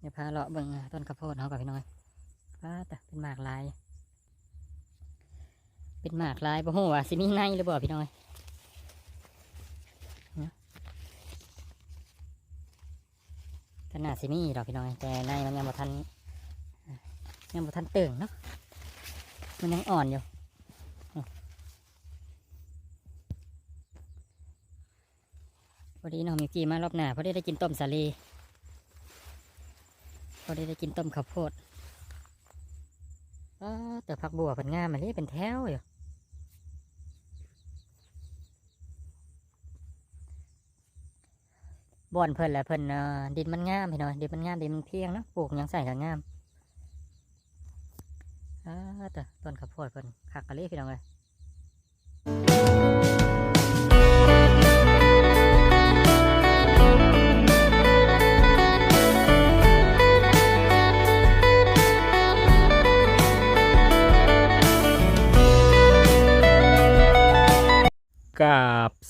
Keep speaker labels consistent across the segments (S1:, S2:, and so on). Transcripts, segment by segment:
S1: เดี๋ยวพาเลาะเบิ่งต้นข้าวโพดเขากับพี่น้อยว้าแต่เป็นหมากลาย เป็นหมากลายบ่ฮู้ว่าสิมีในหรือบ่าพี่น้อยเนาะก็น่าสิมีดอกพี่น้อย แต่ในมันยังบ่ทันยังบ่ทันเติ่งเนาะมันยังอ่อนอยู่พอดีน้องมิวกี้มารอบหน้าพอดีได้กินต้มสาลี อได้ได้กินต้มข้าวโพดแต่ผักบัวเป็นงามมันนี่เป็นแถวอยู่บ่อนเพิ่นแหละเพิ่นดินมันงามพี่น้อยดินมันงามดินมันเพียงเนาะปลูกยังใส่ก็งามอ้าแต่ต้นข้าวโพดเพิ่นคักกะเลยพี่น้องเลย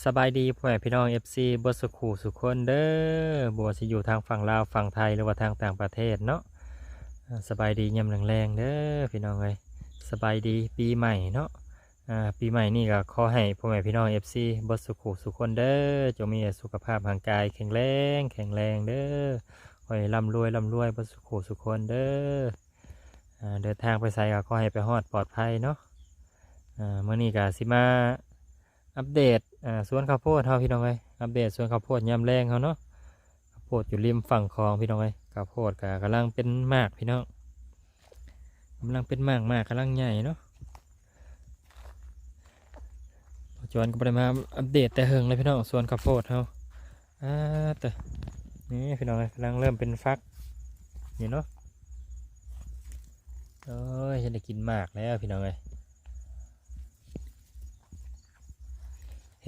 S2: สบายดีพ่อแม่พี่น้อง FC บสุขูสุขคนเด้อบัวสิอยู่ทางฝั่งลาวฝั่งไทยหรือว่าทางต่างประเทศเนาะสบายดียำแรงๆเด้อพี่น้องเอ้ยสบายดีปีใหม่เนาะปีใหม่นี่ก็ขอให้พ่อแม่พี่น้อง FC บสุขูสุขคนเด้อจงมีสุขภาพร่างกายแข็งแรงแข็งแรงเด้อขอให้ร่ำรวยร่ำรวยบสุขูสุขคนเด้อเดินทางไปไสก็ขอให้ไปฮอดปลอดภัยเนาะเมื่อนี้ก็สิมา อัปเดตอ่าสวนข้าวโพดเฮาพี่น้องเอ้ยอัปเดตสวนข้าวโพดยามแรงเขาเนาะข้าวโพดอยู่ริมฝั่งคลองพี่น้องเอ้ยข้าวโพดก็กำลังเป็นมากพี่น้องกำลังเป็นมากมากกำลังใหญ่เนาะจจุบันก็ได้มาอัปเดตแต่เฮิงเลยพี่น้องสวนข้าวโพดเฮาอ่าแต่นี่พี่น้องเอ้กำลังเริ่มเป็นฟักนี่เนาะโอ้ยจะได้กินมากแล้วพี่น้องเอ้ย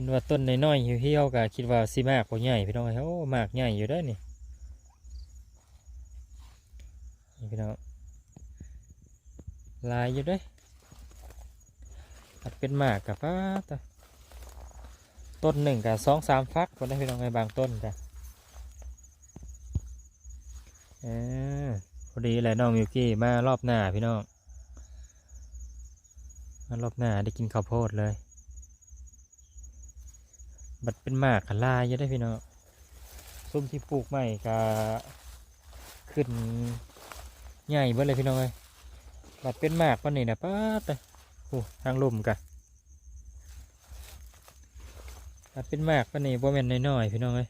S2: ห็นว่าต้นน้อยๆเหี่ยวๆก็คิดว่าสิมากกว่าใหญ่พี่น้องโอ้มากใหญ่อยู่ได้นี่พี่น้องลายอยู่เด้วยอัดเป็นหมากกับป้าตต้นหนึ่งกับสองสามฟักคนได้พี่น้องไงบางต้นกันอพอดีแหละน้องมิวกี้มารอบหน้าพี่น้องมารอบหน้าได้กินข้าวโพดเลย บัดเป็นหมากกะลายอยู่ได้พี่น้องส้มที่ปลูกใหม่ก็ขึ้นใหญ่เบิดเลยพี่น้องเอ้ยบัดเป็นหมากวันนี้นะป้าแต่โอ้ทางลมกะบัดเป็นหมากวันนี้บ่แม่นน้อยๆพี่น้องเอ้ย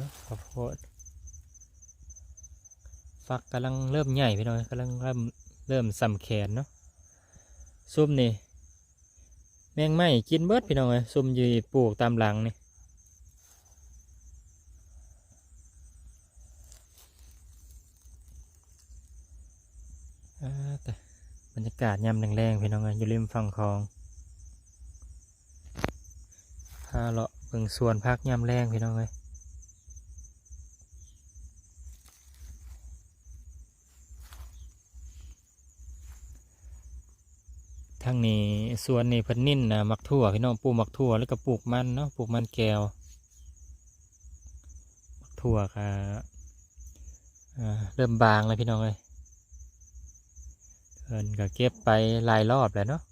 S2: นะข้าวโพดฟักกำลังเริ่มใหญ่พี่น้องกำลังเริ่ม เริ่มสำแขนเนาะซุ่มนี่แมงไหม้กินเบิดพี่น้องเลยซุ่มอยีปลูกตามหลังนี่อ่าแต่บรรยากาศยามแรงๆพี่น้องเลยอยู่ริมฝั่งคลองพาเลาะเบิ่งสวนพักยามแรงพี่น้องเลย ทางนี้สวนนี่เพิ่นนิ่นนะมักทั่วพี่น้องปลูกมักทั่วแล้วก็ปลูกมันเนาะปลูกมันแก้วมักทั่วก็อ่าเริ่มบางแล้วพี่น้องเลยเพิ่นก็เก็บไปหลายรอบแล้วเนาะ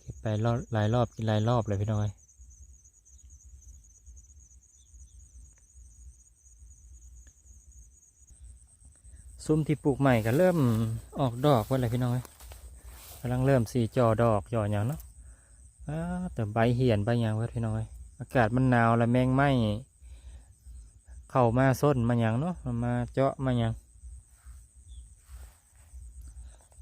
S2: เก็บไปรอบหลายรอบกินหลายรอบเลยพี่น้องเลยซุ้มที่ปลูกใหม่ก็เริ่มออกดอกไว้เลยพี่น้องเลย กำลังเริ่มสีจอดอกจออย่างเนาะแต่ใบเหี่ยนใบยางเว้ยพี่น้อย อากาศมันหนาวแล้วแมงไหมเข้ามาส้นมาอย่างเนาะมาเจาะมาอย่าง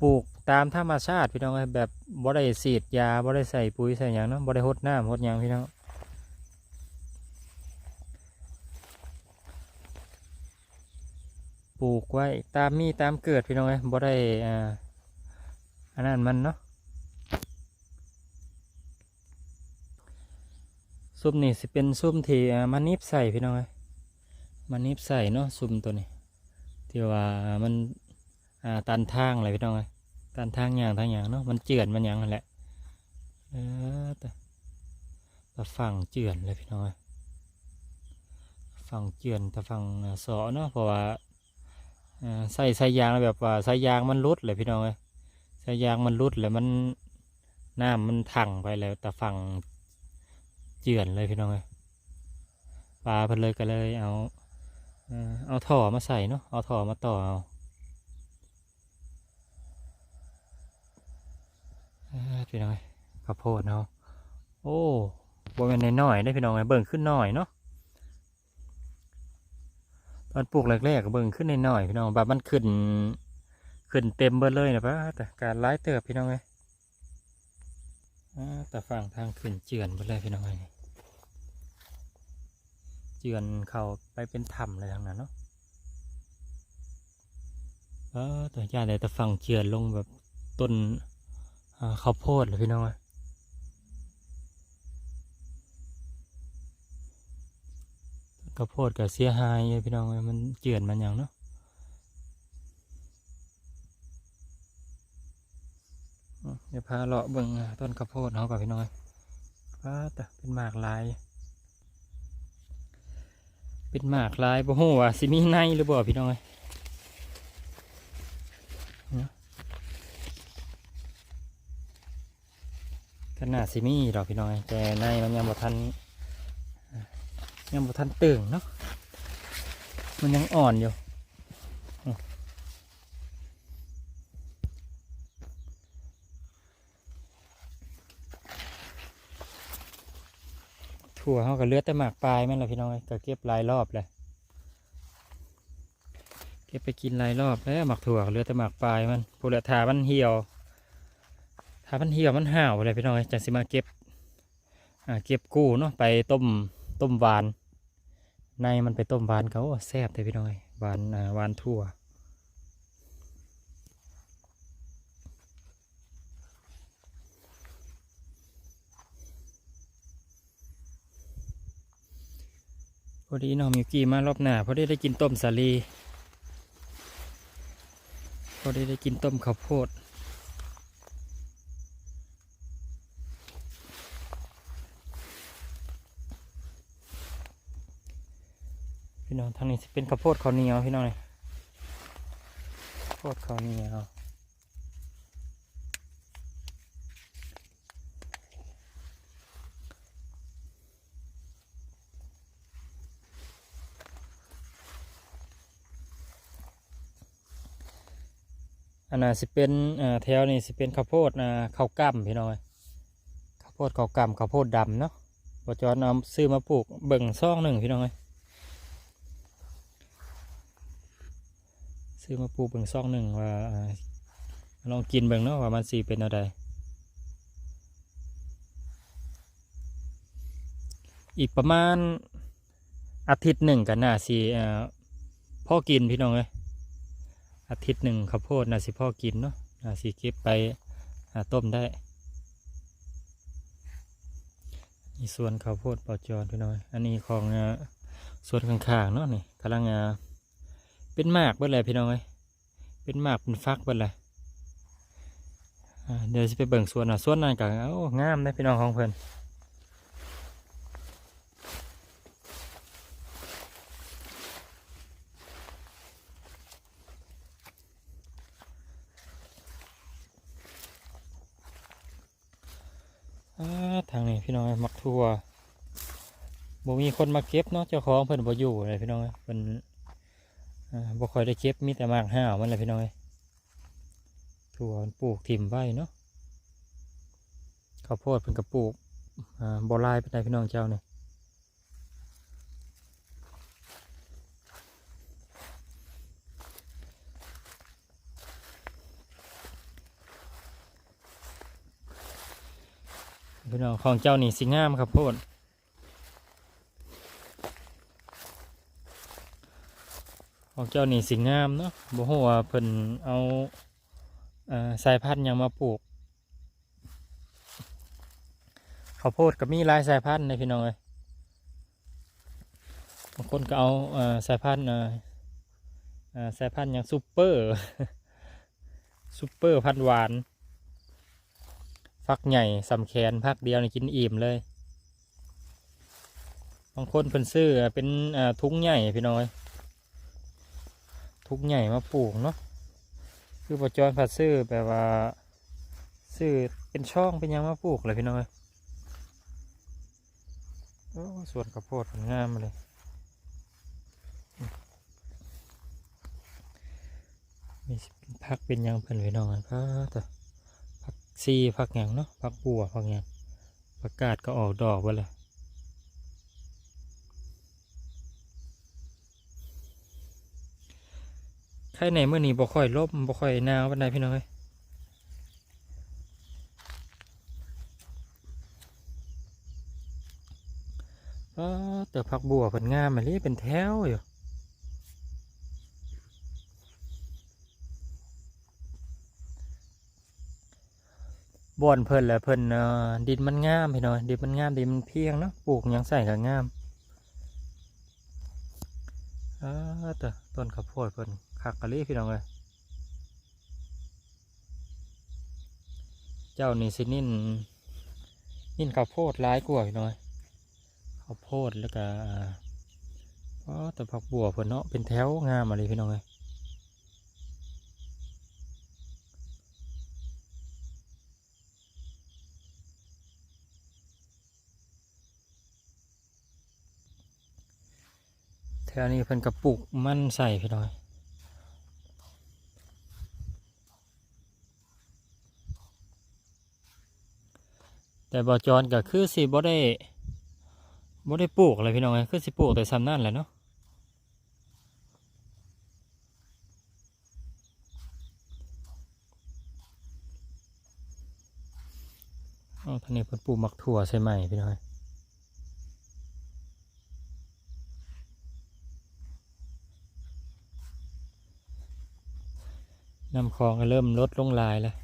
S2: ปลูกตามธรรมชาติพี่น้องเอ้ยแบบบ่ได้สีดยาบ่ได้ใส่ปุ๋ยใส่หยังเนาะบ่ได้หดน้ำหดหยังพี่น้องปลูกไว้ตามมีตามเกิดพี่น้องเอ้ยบ่ได้อ่า อันนั้นมันเนาะซุ่มนี่สิเป็นซุ่มที่มันนิบใส่พี่น้องเอ้ยมันนิบใส่เนาะซุ่มตัวนี้ที่ว่ามันตันทางอะไรพี่น้องเอ้ยตันทางอย่างทางอย่างเนาะมันเจือนมันอย่างนั่นแหละเออแต่แต่ฝั่งเจือนเลยพี่น้องเอ้ยฝั่งเจือนแต่ฝั่งอ่าเสอเนาะเพราะว่าอ่ใส่สยางแบบว่าใสายางมันรุดเลยพี่น้องเอ้ย สายยางมันรุดแล้วมันน้ำมันถังไปแล้วแต่ฝั่งเจือนเลยพี่น้องเอ้ยปลาเพิ่นเลยก็เลยเอาเอาท่อมาใส่เนาะเอาท่อมาต่อเอาพี่น้องข้าวโพดเนาะโอ้บ่แม่นน้อยๆได้พี่น้องไอ้เบิ่งขึ้นหน่อยเนาะตอนปลูกแรกๆก็เบิ่งขึ้นน้อยๆพี่น้องแบบมันขึ้น ขึ้นเต็มเบิดเลยนะป้าแต่การไล่เติบพี่น้องไอ้อ่าแต่ฝั่งทางขึ้นเจือนเบิดเลยพี่น้องไอ้นี่เจือนเขาไปเป็นถ้ำเลยทางนั้นเนาะเออแต่ยาเลยแต่ฝั่งเจือนลงแบบต้นข้าวโพดเลยพี่น้องไอ้ข้าวโพดกับเสียหายอยู่พี่น้องเอ้ยมันเจือนมันอย่างเนาะ พาเลาะเบิ่งอ่าต้นข้าวโพดเขากับพี่น้อยป้าแต่เป็นหมากลาย เป็นหมากลายบ่ฮู้ว่าสิมีในหรือบ่าพี่น้อยขนาดสิมีดอกพี่น้อย แต่ในมันยังบ่ทันยังบ่ทันตึงเนาะมันยังอ่อนอยู่ ถั่วเขาก็เลือดแต่หมากปลายแม่นละพี่น้องเอ้ก็เก็บหลายรอบเลยเก็บไปกินหลายรอบแล้วหมักถั่วเลือดแต่หมากปลายมันพูดและทามันเหี่ยวทามันเหี่ยวมันห่าวเลยพี่น้องเอ้จังสิมาเก็บอ่าเก็บกู้เนาะไปต้มต้มหวาน ในมันไปต้มหวานเขาแซ่บเลยพี่น้อยหวานหวานทั่ว พอดีน้องมิวกี้มารอบหน้าพอดีได้กินต้มสาลีพอดีได้กินต้มข้าวโพดพี่น้องทางนี้เป็นข้าวโพดข้าวเหนียวพี่น้องเลยข้าวโพดข้าวเหนียว นน่ะสิเป็นแถวนี้สิเป็นข้าวโพดอ่าข้าวกล้ำพี่น้อยข้าวโพดข้าวกล้ำข้าวโพดดำเนาะบจอนเอาซื้อมาปลูกเบิ่งซ่องหนึ่งพี่น้อยซื้อมาปลูกเบิ่งซ่องหนึ่งว่าลองกินเบิ่งเนาะว่ามันสีเป็นอะไรอีกประมาณอาทิตย์หนึ่งกันน่าสิพ่อกินพี่น้องเอ้ย อาทิตย์หนึ่งข้าวโพดน่าสิพ่อกินเนาะนาสิเก็บไปต้มได้นี่ส่วนข้าวโพดปอจอนพี่น้อย อันนี้ของส่วนข้างๆเนาะนี่กำลังเป็นหมากเบิดเลยพี่น้องเอ้ยเป็นหมากเป็นฟักเบิดเลยอ่าเดี๋ยวจะไปเบิ่งส่วนอะสวนนั่นก็เอ้างามนะพี่น้องของเพิ่อ่า ทางนี้พี่น้องเอ้ยมักทั่วบ่มีคนมาเก็บเนาะเจ้าของเพิ่นบ่อยู่เลยพี่น้องเอ้ยเพิ่นบ่ค่อยได้เก็บมีแต่หมากห้าวมันเลยพี่น้องถั่วมันปลูกถิ่มไว้เนาะข้าวโพดเพิ่นกระปลูกบ่ลายไปได้พี่น้องเจ้าเนี่ย พี่น้องของเจ้านี่สิงามครับโพดของเจ้านี่สิงามเนาะบ่ฮู้ว่าเพิ่นเอาสายพันธุ์ยังมาปลูกข้าวโพดก็มีหลายสายพันธุ์เลยพี่น้องเอ้ยบางคนก็เอาสายพันธุ์สายพันธุ์อย่างซูเปอร์ซูเปอร์พันธุ์หวาน ฟักใหญ่สำแขนพักเดียวนี่กินอิ่มเลยบางคนเป็นซื้อเป็นทุ้งใหญ่พี่น้อย ทุ้งใหญ่มาปลูกเนาะคือประจรผัดซื้อแบบว่าซื้อเป็นช่องเป็นยังมาปลูกเลยพี่น้อยโอ้สวนข้าวโพดงามเลยมีพักเป็นยังเพิ่นพี่น้องพักแต่พัก ซีพักหยังเนาะพักบัวพักหยังประกาศก็ออกดอกไปเลยใครในเมื่อนี้บ่ค่อยลบบ่ค่อยนาวปานใดพี่น้องเอ้ยก็แต่ผักบัวเพิ่นงามมาเลยเป็นแถวอยู่ บ่อนเพิ่นแหละเพิ่นดินมันงามพี่น้อยดินมันงามดินมันเพียงเนาะปลูกยังใส่ก็งามอ่าแต่ต้นข้าวโพดเพิ่นคักกะลีพี่น้องเลยเจ้านี่สินิ่นนิ่นข้าวโพดร้ายกว่าพี่น้อยข้าวโพดแล้วก็อ๋อแต่ผักบัวเพิ่นเนาะเป็นแถวงามมาเลยพี่น้องเลย วนี้เพิ่นกระปุกมันใส่พี่น้อยแต่บ่อจอนก็คือสิบ่ได้บ่ได้ปลูกอะไรพี่น้องไงคือสิปลูกแต่ซ้ำนั่นแหละเนาะอ๋อท่านนี้เพิ่นปลูกมักถั่วใส่ใหม่พี่น้อย น้ำคลองก็เริ่มลดลงลายแล้ว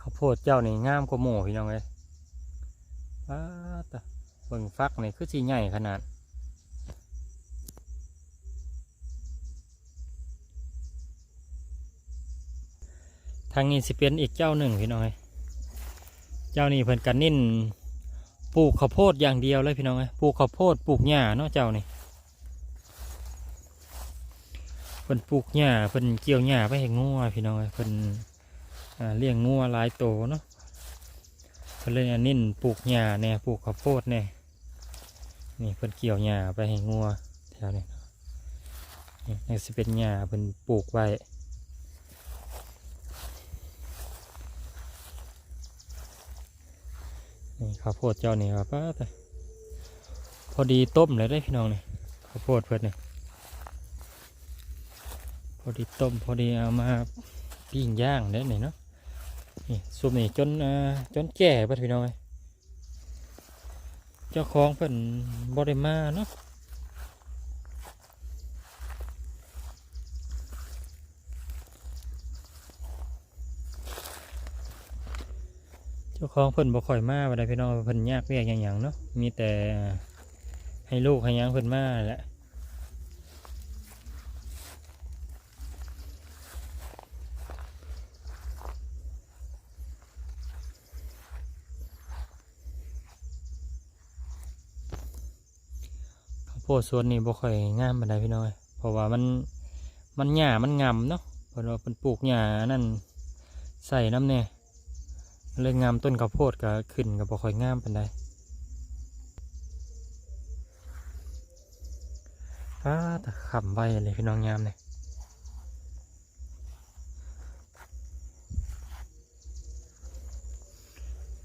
S2: ข้าวโพดเจ้านี่งามกว่าหมูพี่น้องเลยป้าตะเบิ่งฟักนี่คือสีใหญ่ขนาดทางนี้สิเป็นอีกเจ้าหนึ่งพี่น้องเอ้ยเจ้านี่เพิ่นกันนิ่น ปลูกข้าวโพดอย่างเดียวเลยพี่น้องเอ้ยปลูกข้าวโพดปลูกหญ้าเนาะเจ้านี่เพิ่นปลูกหญ้าเพิ่นเกี่ยวหญ้าไปให้งัวพี่น้องเอ้ยเพิ่นเลี้ยงงัวหลายโตเนาะเพิ่นเลยนิ่นปลูกหญ้าแน่ปลูกข้าวโพดแน่นี่เพิ่นเกี่ยวหญ้าไปให้งัวแถวนี้นี่นี่สิเป็นหญ้าเพิ่นปลูกไว้ ข้าวโพดเจ้านี่ครับป้าแต่พอดีต้มเลยได้พี่น้องเนี่ยข้าวโพดเพิ่นนี่ยพอดีต้มพอดีเอามาปิ้งย่างเด้นี่เนาะนี่ซุปนี่จนจนแก่ป้าพี่น้องเอ้ยเจ้าของเพิ่นบริมาเนาะ จ้าของเพิ่นบ่ค่อยมาบ่ได้พี่น้องเพิ่นยากเวียกหยังๆเนาะมีแต่ให้ลูกให้ยังเพิ่นมาแหละข้าวโพดสวนนี่บ่ค่อยงามปานใดพี่น้อย เพราะว่ามันมันหญ้ามันงำเนาะเพราะว่าเป็นปลูกหญ้านั่นใส่น้ำเนี่ย เลยงามต้นข้าวโพดก็ขึ้นก็บ่ค่อยงามปานใดฟ้าต่ขำไว้เลยพี่น้องงามเนี่ย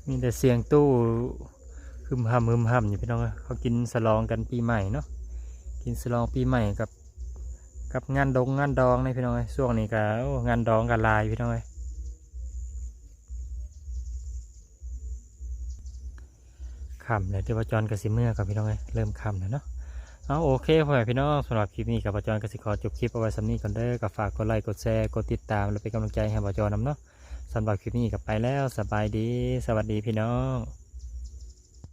S2: มีแต่เสียงตู้ฮึมฮัมฮึมฮัมอยู่พี่น้องเอ้ยเขากินสลองกันปีใหม่เนาะกินสลองปีใหม่กับ กับงานดงงานดองนี่พี่น้องเอ้ยช่วงนี้ก็งานดองกันลายพี่น้องเอ้ย คำเลยที่ว่าจรกสิเมื่อกับพี่น้องเลยเริ่มคำแล้วเนาะเอาโอเคพ่อแม่พี่น้องสำหรับคลิปนี้กับวจรกสิขอจบคลิปเอาไว้สำนี้ก่อนเด้อกับฝากกดไลค์กดแชร์กดติดตามแล้วเป็นกำลังใจให้วจรนำเนาะสำหรับคลิปนี้กับไปแล้วสบายดี สวัสดีพี่น้อง